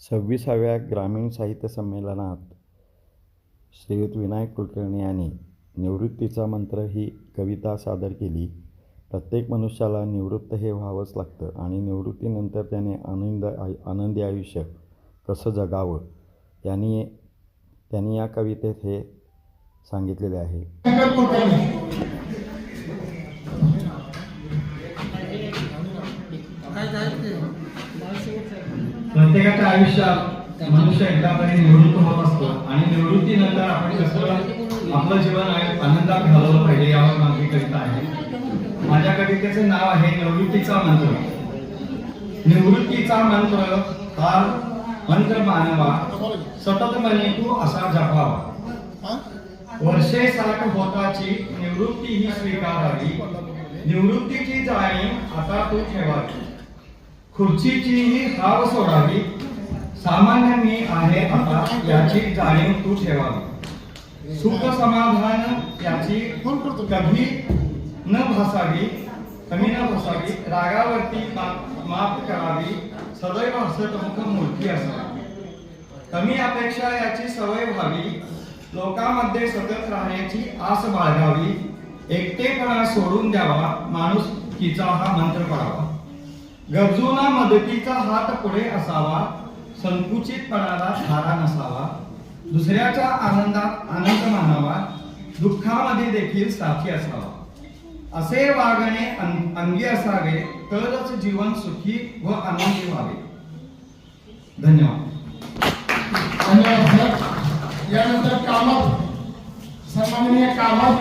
सव्वीसाव्या ग्रामीण साहित्य संमेलनात श्रीयुत विनायक कुलकर्णी यांनी निवृत्तीचा मंत्र ही कविता सादर केली. प्रत्येक मनुष्याला निवृत्त हे व्हावंच लागतं आणि निवृत्तीनंतर त्याने आनंद आय आनंदी आयुष्य कसं जगावं यांनी त्यांनी या कवितेत हे सांगितलेले आहे. प्रत्येकाच्या आयुष्यात मनुष्य एकदा तरी निवृत्त होत असतो आणि निवृत्तीनंतर आपण कसं आपलं जीवन आनंदात घालवलं पाहिजे यावर माझी कविता आहे. माझ्या कवितेचे नाव आहे निवृत्तीचा मंत्र. निवृत्तीचा मंत्र हा मंत्र मानवा सतत म्हणे तू असा जपावा. वर्षे साठ होताची निवृत्ती ही स्वीकारावी. निवृत्तीची जाणीव आता तू ठेवावी. खुर्चीचीही हाव सोडावी. सामान्य मी आहे आता याची जाणीव तू ठेवावी. सुख समाधान याची कधी न भासावी कमी न भासावी रागावरती माफ करावी सदैव हसतमुख मूर्ती असावी. कमी अपेक्षा याची सवय व्हावी लोकांमध्ये सतत राहण्याची आस बाळगावी एकटेपणा सोडून द्यावा माणूस तिचा हा मंत्र पडावा. गरजूला मदतीचा हात पुढे असावा संकुचितपणाला धारा नसावा दुसऱ्याच्या आनंदात आनंद मानावा दुःखामध्ये देखील साथी असावा. असे वागणे अंगी असावे तरच जीवन सुखी व आनंदी व्हावे. धन्यवाद. धन्यवाद यानंतर कामत सन्माननीय कामत.